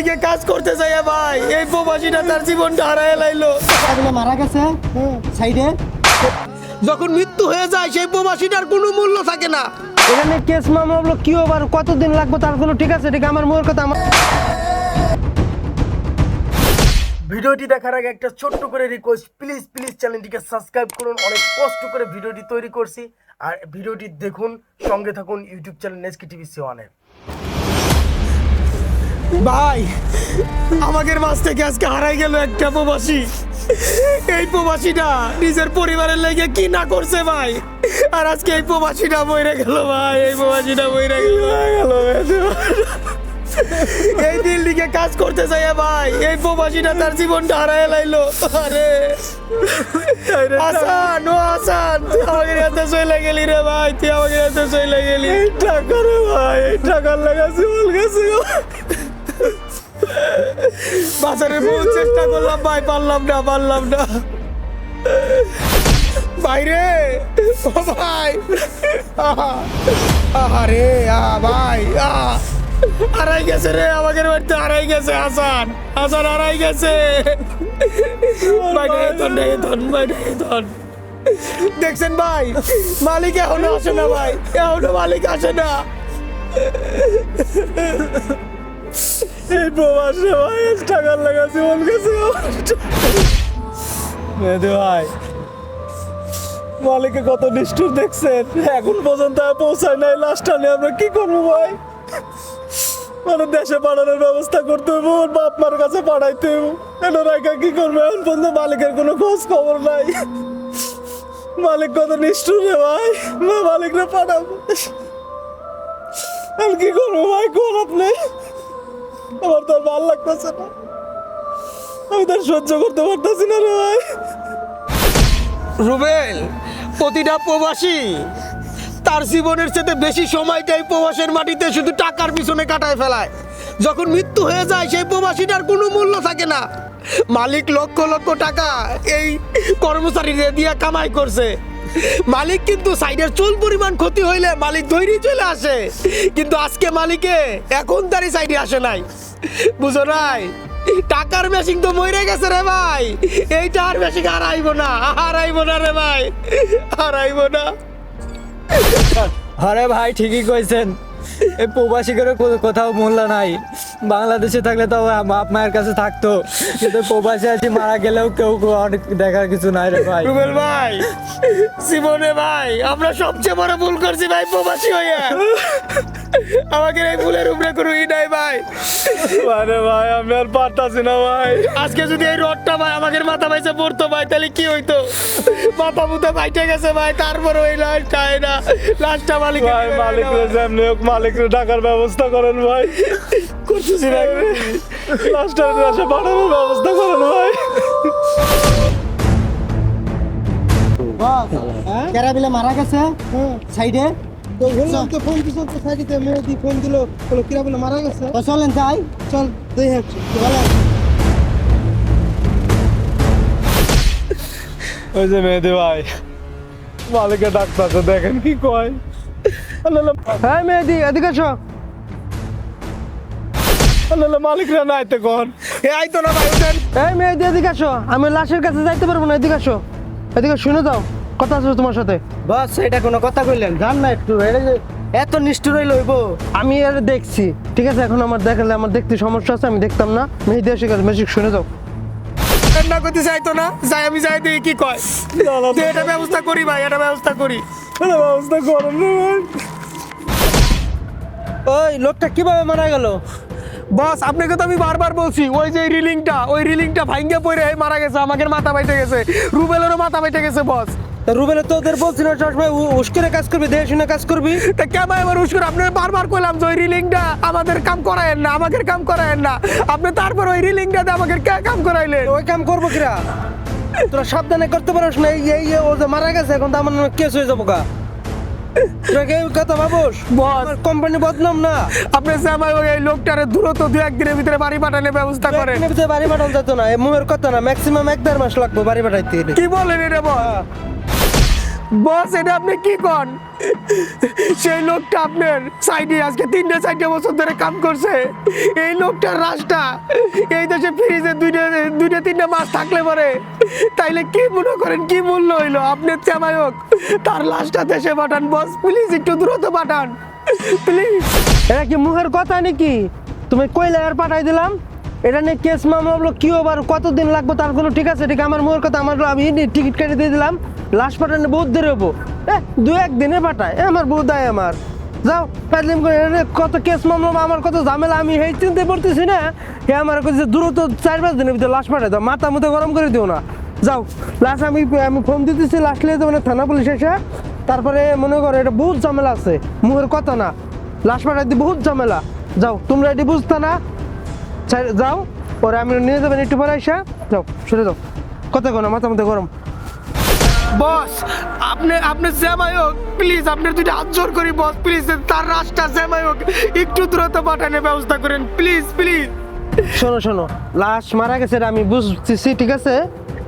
দিকে কাজ করতে যাই ভাই। এই প্রবাসীটা তার জীবনটা হারায় লাইলো। এগুলো মারা গেছে সাইডে। যখন মৃত্যু হয়ে যায় সেই প্রবাসীটার কোনো মূল্য থাকে না। এখানে কেস মামলা হলো কি ওভার কতদিন লাগবে তার কোনো ঠিক আছে? ঠিক আমার মোর কথা আমার ভিডিওটি দেখার আগে একটা ছোট্ট করে রিকোয়েস্ট প্লিজ প্লিজ চ্যানেলটিকে সাবস্ক্রাইব করুন। অনেক কষ্ট করে ভিডিওটি তৈরি করছি। আর ভিডিওটি দেখুন সঙ্গে থাকুন ইউটিউব চ্যানেল নেসকি টিভি সেওয়ানের ভাই, আমাদের মাছ থেকে আজকে হারাই গেল একটা প্রবাসী। এই প্রবাসীটা নিজের পরিবারের লেগে কি না করছে ভাই। আর আজকে এই প্রবাসীটা বইরে গেল ভাই, এই প্রবাসীটা বইরে গেল গেল এই দিল্লিকে কাজ করতে যাই ভাই, এই প্রবাসীটা তার জীবনটা হারায় লাইলো। আরে আসান, ও আসান, তুই আমাকে চলে গেলি রে ভাই, তুই আমাকে হাতে চলে গেলি। এই টাকা রে ভাই, এই টাকার লাগা জীবন গেছে গো। বাজারে বহু চেষ্টা করলাম, ভাই, পারলাম না পারলাম না। বাইরে ও ভাই। আরে আ ভাই আ হারাই গেছে রে, আমাদের বাড়িতে হারাই গেছে, হাসান। হাসান হারাই গেছে। দেখছেন ভাই, মালিক এখনও আসে না ভাই, এখনও মালিক আসে না। এই প্রবাসে ভাই টাকার লাগা জীবন গেছে মেয়েদে ভাই, মালিকে কত নিষ্ঠুর দেখছেন? এখন পর্যন্ত আর পৌঁছায় নাই লাস্টটা নিয়ে আমরা কি করব ভাই? মানে দেশে পাঠানোর ব্যবস্থা করতে হইব, ওর বাপ মার কাছে পাঠাইতে হইব। এনার একা কি করবে? এখন পর্যন্ত মালিকের কোনো খোঁজ খবর নাই। মালিক কত নিষ্ঠুর রে ভাই, মালিকরে পাঠাবো। আমি কি করব ভাই, কোন আপনি? আমার তো আর ভালো লাগতেছে না। আমি তার সহ্য করতে পারতেছি না রে ভাই। রুবেল, প্রতিটা প্রবাসী তার জীবনের চেয়ে বেশি সময়টাই প্রবাসের মাটিতে শুধু টাকার পিছনে কাটায় ফেলায়। যখন মৃত্যু হয়ে যায়, সেই প্রবাসীটার কোনো মূল্য থাকে না। মালিক লক্ষ লক্ষ টাকা এই কর্মচারীদের দিয়ে কামাই করছে। মালিক কিন্তু সাইডের চুল পরিমাণ ক্ষতি হইলে মালিক ধৈর্য চলে আসে। কিন্তু আজকে মালিকে এখন তারই সাইডে আসে নাই। বুঝো নাই? টাকার মেশিন তো মরে গেছে রে ভাই। এইটা আর মেশিন আইব না আর আইব না রে ভাই। আর আইব না। আরে ভাই, ঠিকই কইছেন। এই প্রবাসী করে কোথাও মূল্য নাই। বাংলাদেশে থাকলে তো বাপ মায়ের কাছে থাকতো। কিন্তু প্রবাসী আছি, মারা গেলেও কেউ অনেক দেখার কিছু নাই রে ভাই। রুবেল ভাই, জীবনে ভাই, আমরা সবচেয়ে বড় ভুল করছি ভাই প্রবাসী হয়ে। আমাকে এই ফুলের উপরে কোনো ই নাই ভাই। আরে ভাই আমি আর পারতাছি না ভাই। আজকে যদি এই রডটা ভাই আমাকে মাথা পাইছে পড়তো ভাই তাহলে কি হইতো? মাথা মুথা বাইটে গেছে ভাই তারপর ওই হয় না। লাস্টটা মালিক ভাই মালিক যেমনি হোক মালিক টাকার ব্যবস্থা করেন ভাই। করতেছি না। লাস্টের দেশে পাঠানোর ব্যবস্থা করেন ভাই। কেরা বিলে মারা গেছে সাইডে। তো বললাম তো ফোন দিছ তো সাইডে মেয়েদি ফোন দিল বলো কিরা বলে মারা গেছে? চলেন যাই। চল দুই হেড চলেন ওই যে মেহেদি ভাই মালিকে ডাক্তার দেখেন কি কয়। হ্যাঁ মেহেদি এদিকে মালিকরা নাই তো কোন এ আইতো না ভাই এই মেহেদি এদিকে আসো আমি লাশের কাছে যাইতে পারব না এদিকে আসো এদিকে শুনে যাও। কথা আছে তোমার সাথে? বস এটা কোনো কথা কইলেন জান না একটু এত নিষ্ঠুর হইল আমি আর দেখছি ঠিক আছে? এখন আমার দেখালে আমার দেখতে সমস্যা আছে আমি দেখতাম না। মেহেদি এসে গেছে মেশিক শুনে যাও। না করতে চাইতো না? যাই আমি যাই দেখি কি কয়। তুই এটা ব্যবস্থা করি ভাই এটা ব্যবস্থা করি। ব্যবস্থা করেন ওই লোকটা কীভাবে মারা গেল? বস আপনাকে তো আমি বারবার বলছি ওই যে রিলিংটা ওই রিলিংটা ভাঙ্গে পড়ে মারা গেছে আমাকে মাথা বাইতে গেছে রুবেলেরও মাথা বাইতে গেছে বস। রুবেলে তো ওদের বলছি না সবসময় কাজ করবি দেখে শুনে কাজ করবি? তা কেমন এবার উস্কুর? আপনি বারবার কইলাম যে ওই রিলিংটা আমাদের কাম করায়েন না আমাদের কাম করায়েন না। আপনি তারপর ওই রিলিংটাতে আমাকে কে- কাম করাইলেন? ওই কাম করব কিরা? তোরা সাবধানে করতে পারিস না এই ও যে মারা গেছে এখন তো আমার কেস হয়ে যাব গা। কি কথা ভাবোস? বস। কোম্পানি বদনাম না? আপনি যে আমার এই লোকটারে দ্রুত দু একদিনের ভিতরে বাড়ি পাঠানোর ব্যবস্থা ভিতরে বাড়ি পাঠানো যেত না কথা না ম্যাক্সিমাম এক দেড় মাস লাগবে বাড়ি পাঠাইতে কি বলেন এটা বস? বস, এটা আপনি কি কন? সেই লোকটা আপনার সাইডে আজকে তিনটে চারটে বছর ধরে কাম করছে। এই লোকটার রাস্তা এই দেশে ফ্রিজে দুইটা দুইটা, তিনটা মাস থাকলে পরে তাইলে কি মনে করেন, কি মূল্য হইল? আপনি চামায়ক তার লাশটা দেশে পাঠান, বস প্লিজ একটু দ্রুত পাঠান। প্লিজ এটা কি মুখের কথা নাকি? তুমি কইলে আর পাঠাই দিলাম? এটা নিয়ে কেস মামলা হলো, কি আবার কতদিন লাগবে তার কোনো ঠিক আছে? ঠিক আমার মুখের কথা, আমার আমি টিকিট কেটে দিয়ে দিলাম লাস্ট পাঠানো বহুত দেরি হব এ, দু একদিনে পাঠায় আমার বহুত দায় আমার। যাও ফাইলিম করে কত কেস মামলা আমার কত ঝামেলা, আমি এই চিনতে পড়তেছি না। হে, আমার কাছে দ্রুত চার পাঁচ দিনের ভিতরে লাশ পাঠাই দাও, মাথা মতো গরম করে দিও না। যাও লাস্ট আমি আমি ফোন দিতেছি লাস্ট লিয়ে মানে থানা পুলিশ এসে। তারপরে মনে করো, এটা বহুত ঝামেলা আছে মুখের কথা না। লাশ পাঠাই দিয়ে বহুত ঝামেলা। যাও, তোমরা এটি বুঝতে না যাও। পরে আমি নিয়ে যাবেন একটু পরে এসে যাও সরে যাও। কথা কোনো মাথা মধ্যে গরম। বস আপনি আপনি জ্যামায়ক প্লিজ আপনার দুইটা হাত জোর করি বস প্লিজ তার রাস্তা জ্যামায়ক একটু দ্রুত পাঠানোর ব্যবস্থা করেন প্লিজ প্লিজ শোনো শোনো লাশ মারা গেছে এটা আমি বুঝতেছি ঠিক আছে?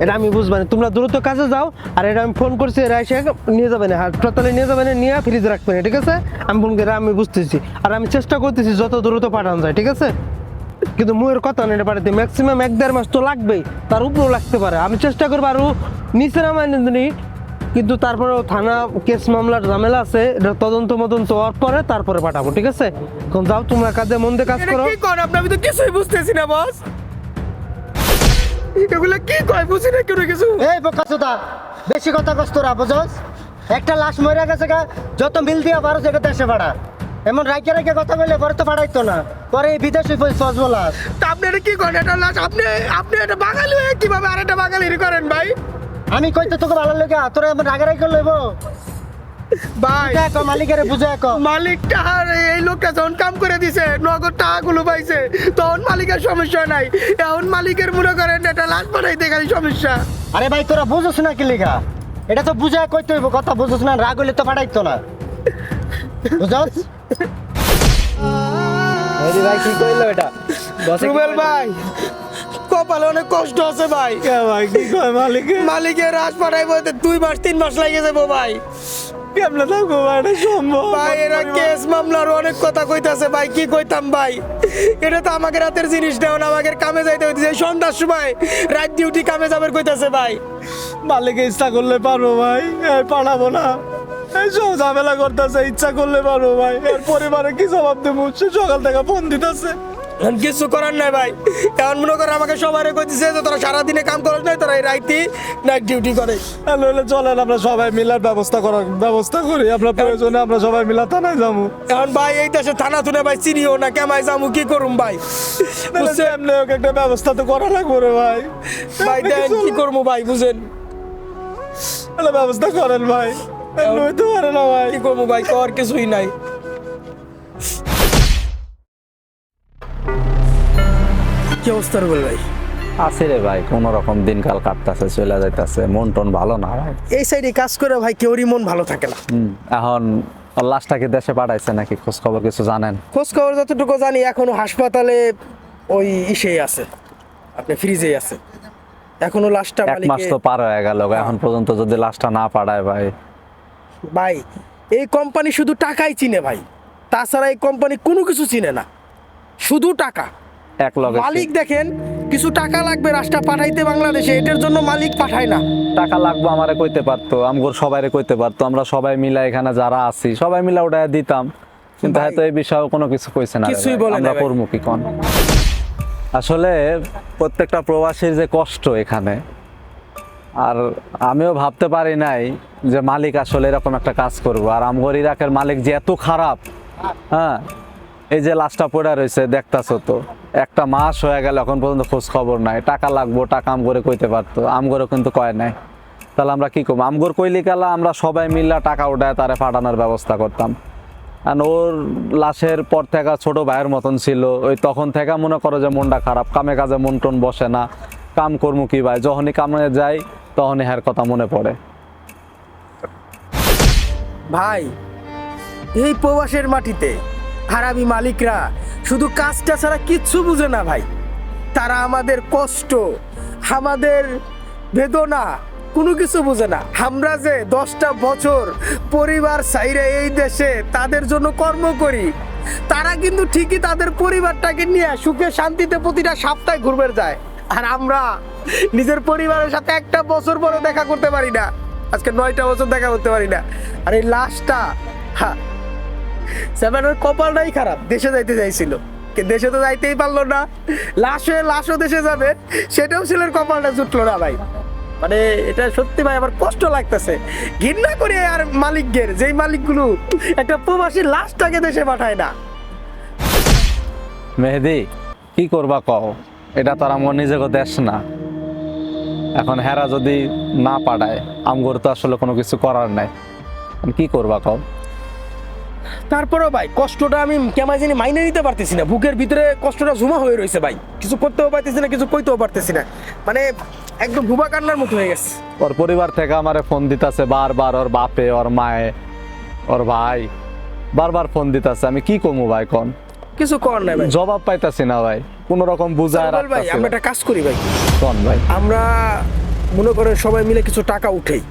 এটা আমি বুঝব না তোমরা দ্রুত কাজে যাও আর এটা আমি ফোন করছি এরা এসে নিয়ে যাবে না। হাসপাতালে নিয়ে যাবে না নিয়ে ফ্রিজ রাখবে না ঠিক আছে? আমি ফোন করে আমি বুঝতেছি। আর আমি চেষ্টা করতেছি যত দ্রুত পাঠানো যায় ঠিক আছে? কিন্তু মুয়ের কথা না এটা পাঠাতে ম্যাক্সিমাম এক দেড় মাস তো লাগবেই তার উপরেও লাগতে পারে। আমি চেষ্টা করব আরও নিচে নামাই নিই কিন্তু তারপরেও থানা কেস মামলার ঝামেলা আছে এটা তদন্ত মদন্ত হওয়ার পরে তারপরে পাঠাবো ঠিক আছে? এখন যাও তোমরা কাজে মন দিয়ে কাজ করো। কি করেন আপনি আমি তো কিছুই বুঝতেছি না বস এগুলো কি কয়? বুঝি না কোনো কিছু? এই বোকাচোদা বেশি কথা তোরা বুঝস? একটা লাশ মরে গেছে গা যত মিল দিয়া পারো সেটা দেশে ভাড়া এমন রাইকে রাইকে কথা বললে পরে তো পাঠাইতো না। পরে এই বিদেশি সজ বলাস তা আপনি এটা কি করেন? এটা লাশ আপনি আপনি এটা বাঙালি হয়ে কীভাবে আর এটা বাঙালি করেন ভাই? আমি কইতে তোকে ভালো লেগে তোরা এমন রাগারাগি করে লইব? ভাই। দেখো মালিকের বুঝে এক মালিক টাহার এই লোকটা যখন কাম করে দিছে নগদ টাকাগুলো পাইছে তখন মালিকের সমস্যা নাই। এখন মালিকের মনে করেন এটা লাশ পাঠাইতে খালি সমস্যা। আরে ভাই তোরা বুঝছ না কি লেখা এটা তো বুঝে কইতে হইব কথা বুঝছ না রাগ হইলে তো পাঠাইতো না। বুঝস? ভাই কি কইলো এটা? রুবেল ভাই কপালে অনেক কষ্ট আছে ভাই। ভাই কি কয় মালিক? মালিকের রাজ পাঠাইবো এতে দুই মাস তিন মাস লাগে যাব ভাই। কেমনে থাকব ভাই এটা সম্ভব ভাই এরা কেস মামলার অনেক কথা কইতাছে ভাই কি কইতাম ভাই? এটা তো আমাকে রাতের জিনিস নেও না আমাকে কামে যাইতে হইতেছে। সন্ধ্যার সময় রাত ডিউটি কামে যাবার কইতাছে ভাই। মালিক ইচ্ছা করলে পারব ভাই পাঠাবো না। এই সব ঝামেলা করতেছে ইচ্ছা করলে পারব ভাই। এর পরিবারে কি জবাব দেবো? সে সকাল থেকে ফোন দিতেছে। কিছু করার নাই ভাই। এখন মনে করে আমাকে সবাই কইতেছে যে তোরা সারাদিনে কাম করছ নাই তোরা এই রাইতি নাইট ডিউটি করে নইলে চলেন আমরা সবাই মিলার ব্যবস্থা করার ব্যবস্থা করি। আমরা প্রয়োজনে আমরা সবাই মিলা থানায় যাব। এখন ভাই এই দেশে থানা থুনে ভাই চিনিও না কেমাই যামু কি করুম ভাই? এমনি হোক একটা ব্যবস্থা তো করা লাগবে রে ভাই। ভাই দেন কি করব ভাই বুঝেন? তাহলে ব্যবস্থা করেন ভাই। এমনি হইতে পারে না ভাই। কি করব ভাই? কর কিছুই নাই। কি অবস্থা রুবেল ভাই আছে রে ভাই কোন রকম দিনকাল কাটতাছে চলে যাইতাছে মন টন ভালো না ভাই? এই সাইডে কাজ করে ভাই কেউরই মন ভালো থাকে না। এখন লাশটাকে দেশে পাঠাইছে নাকি? খোঁজ খবর কিছু জানেন? খোঁজ খবর যতটুকু জানি এখনও হাসপাতালে ওই ইসেই আছে। আপনি ফ্রিজেই আছে। এখনও লাশটা এক মাস তো পার হয়ে গেল। এখন পর্যন্ত যদি লাশটা না পাঠায় ভাই ভাই এই কোম্পানি শুধু টাকাই চিনে ভাই। তাছাড়া এই কোম্পানি কোনো কিছু চিনে না। শুধু টাকা। এক লগে মালিক দেখেন কিছু টাকা লাগবে রাস্তা পাঠাইতে বাংলাদেশে এটার জন্য মালিক পাঠায় না। টাকা লাগবে আমারে কইতে পারতো আমগোর সবাইরে কইতে পারতো আমরা সবাই মিলে এখানে যারা আছি সবাই মিলে ওটা দিতাম। কিন্তু হয়তো এই বিষয়ে কোনো কিছু কইছে না কিছুই বলে না আমরা ভাই। করব কি কোন? আসলে প্রত্যেকটা প্রবাসীর যে কষ্ট এখানে আর আমিও ভাবতে পারি নাই যে মালিক আসলে এরকম একটা কাজ করব। আর আমগর ইরাকের মালিক যে এত খারাপ হ্যাঁ? এই যে লাশটা পড়ে রয়েছে, দেখতাছো তো? একটা মাস হয়ে গেল, এখন পর্যন্ত খোঁজ খবর নাই। টাকা লাগবো, টাকা আম করে কইতে পারতো। আম করে কিন্তু কয় নাই। তাহলে আমরা কি করব? আমগর কইলি কালা আমরা সবাই মিল্লা টাকা উঠায় তারে পাঠানোর ব্যবস্থা করতাম। আর ওর লাশের পর থেকে ছোট ভাইয়ের মতন ছিল। ওই তখন থেকে মনে করো যে মনটা খারাপ। কামে কাজে মন টন বসে না। কাম কর্ম কি ভাই? যখনই কামে যাই তখনই হ্যার কথা মনে পড়ে। ভাই, এই প্রবাসের মাটিতে হারামি মালিকরা শুধু কাজটা ছাড়া কিচ্ছু বুঝে না ভাই। তারা আমাদের কষ্ট, আমাদের বেদনা, কোনো কিছু বোঝে না। আমরা যে দশটা বছর পরিবার সাইরে এই দেশে তাদের জন্য কর্ম করি, তারা কিন্তু ঠিকই তাদের পরিবারটাকে নিয়ে সুখে শান্তিতে প্রতিটা সপ্তাহে ঘুরবে যায়। আর আমরা নিজের পরিবারের সাথে একটা বছর পরে দেখা করতে পারি না। আজকে নয়টা বছর দেখা করতে পারি না। আর এই লাশটা হ্যাঁ সেভেনের কপালটাই খারাপ, দেশে যাইতে চাইছিল। দেশে তো যাইতেই পারল না। লাশ হয়ে লাশও দেশে যাবে। সেটাও ছেলের কপালটা জুটলো না ভাই। মানে এটা সত্যি ভাই, আমার কষ্ট লাগতেছে। ঘৃণা করি আর মালিকদের, যেই মালিকগুলো একটা প্রবাসী লাশটাকে দেশে পাঠায় না। মেহেদি, কি করবা কও? এটা তো আমার নিজেকে দেশ না। এখন হেরা যদি না পাঠায় আমগর তো আসলে কোনো কিছু করার নাই। কি করবা কও? তারপরেও ভাই কষ্টটা আমি কেমন জানি মাইনে নিতে পারতেছি না। বুকের ভিতরে কষ্টটা জমা হয়ে রয়েছে ভাই। কিছু করতেও পারতেছি না কিছু কইতেও পারতেছি না। মানে একদম ভুবা কান্নার মতো হয়ে গেছে। ওর পরিবার থেকে আমারে ফোন দিতাছে বারবার ওর বাপে ওর মায়ে ওর ভাই বারবার ফোন দিতাছে। আমি কি কমু ভাই কোন? কিছু কর নাই ভাই। জবাব পাইতাছি না ভাই। কোন রকম বুঝায় সারোয়ার ভাই আমরা একটা কাজ করি ভাই। কোন ভাই? আমরা মনে করেন সবাই মিলে কিছু টাকা উঠেই।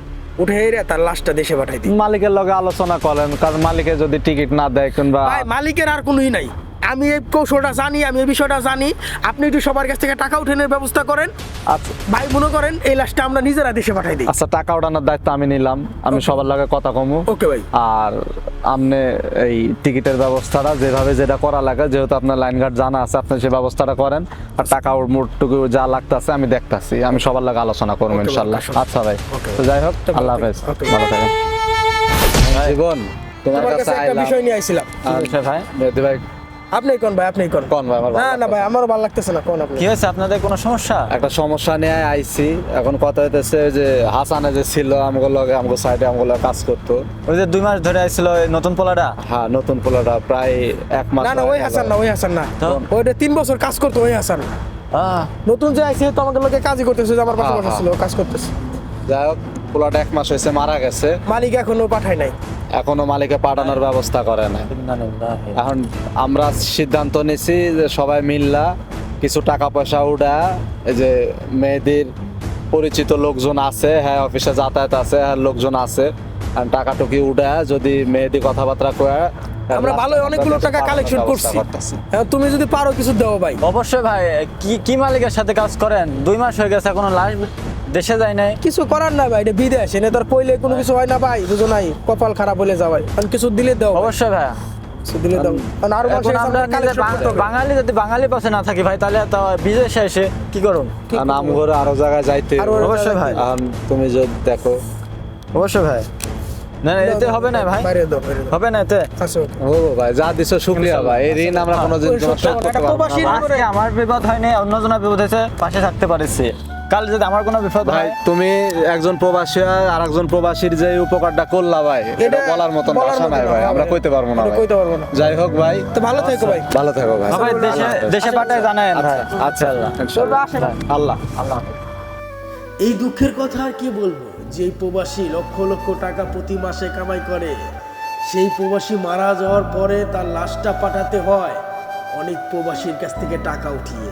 উঠে এরে তার লাশটা দেশে পাঠাই দিই। মালিকের লগে আলোচনা করেন কারণ মালিকে যদি টিকিট না দেয় কিংবা ভাই মালিকের আর কোনোই নাই। আমি এই কৌশলটা জানি আমি এই বিষয়টা জানি। আপনি একটু সবার কাছ থেকে টাকা উঠানোর ব্যবস্থা করেন। আচ্ছা। ভাই মনে করেন এই লাশটা আমরা নিজেরা দেশে পাঠাই দিই। আচ্ছা টাকা ওঠানোর দায়িত্ব আমি নিলাম। আমি সবার লগে কথা কমু। ওকে ভাই। আর আপনি এই টিকিটের ব্যবস্থাটা যেভাবে যেটা করা লাগে যেহেতু আপনার লাইন গার্ড জানা আছে আপনি সেই ব্যবস্থাটা করেন। আর টাকা ওর মোটটুকু যা লাগতেছে আমি দেখতাছি। আমি সবার লাগে আলোচনা করব ইনশাল্লাহ। আচ্ছা ভাই। তো যাই হোক আল্লাহ হাফেজ. ভালো থাকেন। জীবন তোমার কাছে একটা বিষয় নিয়ে আইছিলাম। আর ভাই মেহেদি ভাই আপনি কোন ভাই আপনি কোন? কোন ভাই আমার না না ভাই আমারও ভালো লাগতেছে না কোন আপনি? কি হয়েছে আপনাদের কোনো সমস্যা? একটা সমস্যা নিয়ে আইছি। এখন কথা হইতেছে যে হাসানে যে ছিল আমগো লগে আমগো সাইডে আমগো লগে কাজ করতো। ওই যে দুই মাস ধরে আসছিল ওই নতুন পোলাটা? হ্যাঁ নতুন পোলাটা প্রায় এক মাস না না ওই হাসান না ওই হাসান না? ওইটা তিন বছর কাজ করতো ওই হাসান। নতুন যে আইছে তো আমাকে লোকে কাজই করতেছে যে আমার পাশে হ্যাঁ, ছিল কাজ করতেছে। যাই হোক পোলাটা এক মাস হয়েছে মারা গেছে। মালিক এখনও পাঠায় নাই। এখনও মালিকে পাঠানোর ব্যবস্থা করে না। এখন আমরা সিদ্ধান্ত নিছি যে সবাই মিল্লা কিছু টাকা পয়সা উঠা এই যে মেয়েদের পরিচিত লোকজন আছে হ্যাঁ অফিসে যাতায়াত আছে হ্যাঁ লোকজন আছে টাকা টুকি উঠা যদি মেয়েদি কথাবার্তা কয়ে আমরা ভালো অনেকগুলো টাকা কালেকশন করছি। এখন তুমি যদি পারো কিছু দাও ভাই। অবশ্যই ভাই কি কি মালিকের সাথে কাজ করেন? দুই মাস হয়ে গেছে এখনও লাশ দেশে যায় নাই। কিছু করার না ভাই এটা বিদেশ। এনে তোর কইলে কোনো কিছু হয় না ভাই বুঝো নাই? কপাল খারাপ হলে যা ভাই। কারণ কিছু দিলে দাও অবশ্যই ভাই দিলে দাও। কারণ আরও বাঙালি যদি বাঙালি পাশে না থাকি ভাই তাহলে তো বিদেশে এসে কি করুন নাম করে আরও জায়গায় যাইতে অবশ্যই ভাই। তুমি যদি দেখো। অবশ্যই ভাই। না না, এতে হবে না ভাই। হবে না এতে? আচ্ছা ও ভাই যা দিছো শুক্রিয়া ভাই এই ঋণ আমরা কোনোদিন তোমার শোধ করতে পারব না। আমার বিপদ হয়নি অন্যজনের বিপদ হয়েছে পাশে থাকতে পারিছি। কাল যদি আমার কোনো বিপদ ভাই হয়? তুমি একজন প্রবাসী আর একজন প্রবাসীর যে উপকারটা করলা ভাই এটা বলার মতন ভাষা মতো নাই ভাই। আমরা কইতে পারব না কইতে পারব না। যাই হোক ভাই। তো ভালো থেকো ভাই। ভালো থেকো ভাই। ভাই দেশে দেশে পাঠায় জানেন ভাই। আচ্ছা। আল্লাহ। আল্লাহ এই দুঃখের কথা আর কি বলব? যে প্রবাসী লক্ষ লক্ষ টাকা প্রতি মাসে কামাই করে সেই প্রবাসী মারা যাওয়ার পরে তার লাশটা পাঠাতে হয় অনেক প্রবাসীর কাছ থেকে টাকা উঠিয়ে।